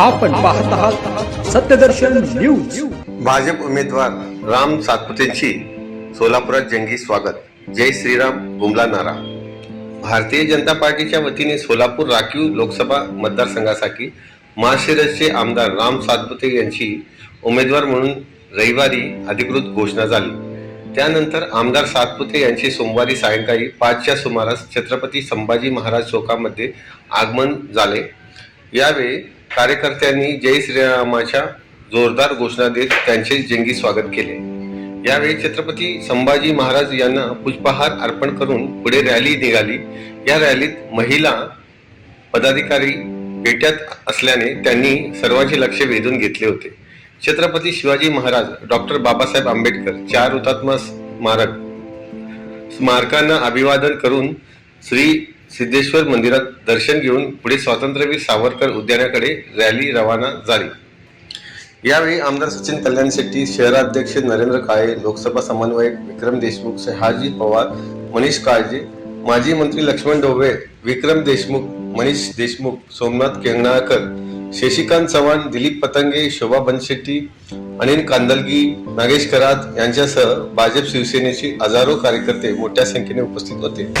आपण पाहत आहात सत्यदर्शन न्यूज. भाजप उमेदवार राम सातपुतेंची सोलापुरात जंगी स्वागत. जय श्रीराम बुमला नारा. भारतीय जनता पार्टीच्या वतीने सोलापूर राखीव लोकसभा मतदारसंघासाठी माळशिरसचे आमदार राम सातपुते यांची उमेदवार म्हणून रविवारी अधिकृत घोषणा झाली. त्यानंतर आमदार सातपुते यांचे सोमवारी सायंकाळी पाचच्या सुमारास छत्रपती संभाजी महाराज चौकामध्ये आगमन झाले. यावेळी कार्यकर्त्यांनी जय श्रीरामाच्या जोरदार घोषणा देत त्यांचे जंगी स्वागत केले. यावेळी छत्रपती संभाजी महाराज यांना पुष्पहार अर्पण करून पुढे रॅली निघाली. या रॅलीत महिला पदाधिकारी पेट्यात असल्याने त्यांनी सर्वांचे लक्ष वेधून घेतले होते. छत्रपती शिवाजी महाराज डॉक्टर बाबासाहेब आंबेडकर चार हुतात्मा स्मारक स्मारकांना अभिवादन करून श्री सिद्धेश्वर मंदिरात दर्शन घेऊन पुढे स्वातंत्र्यवीर सावरकर उद्यानाकडे रॅली रवाना झाली. यावेळी आमदार सचिन कल्याण शेट्टी शहराध्यक्ष नरेंद्र काळे लोकसभा समन्वयक विक्रम देशमुख शहाजी पवार मनीष काळजे माजी मंत्री लक्ष्मण ढोबळे विक्रम देशमुख मनीष देशमुख सोमनाथ केंगणाळकर शशिकांत चव्हाण दिलीप पतंगे शोभा बनशेट्टी अनिल कांदलगी नागेश करात यांच्यासह भाजप शिवसेनेचे हजारो कार्यकर्ते मोठ्या संख्येने उपस्थित होते.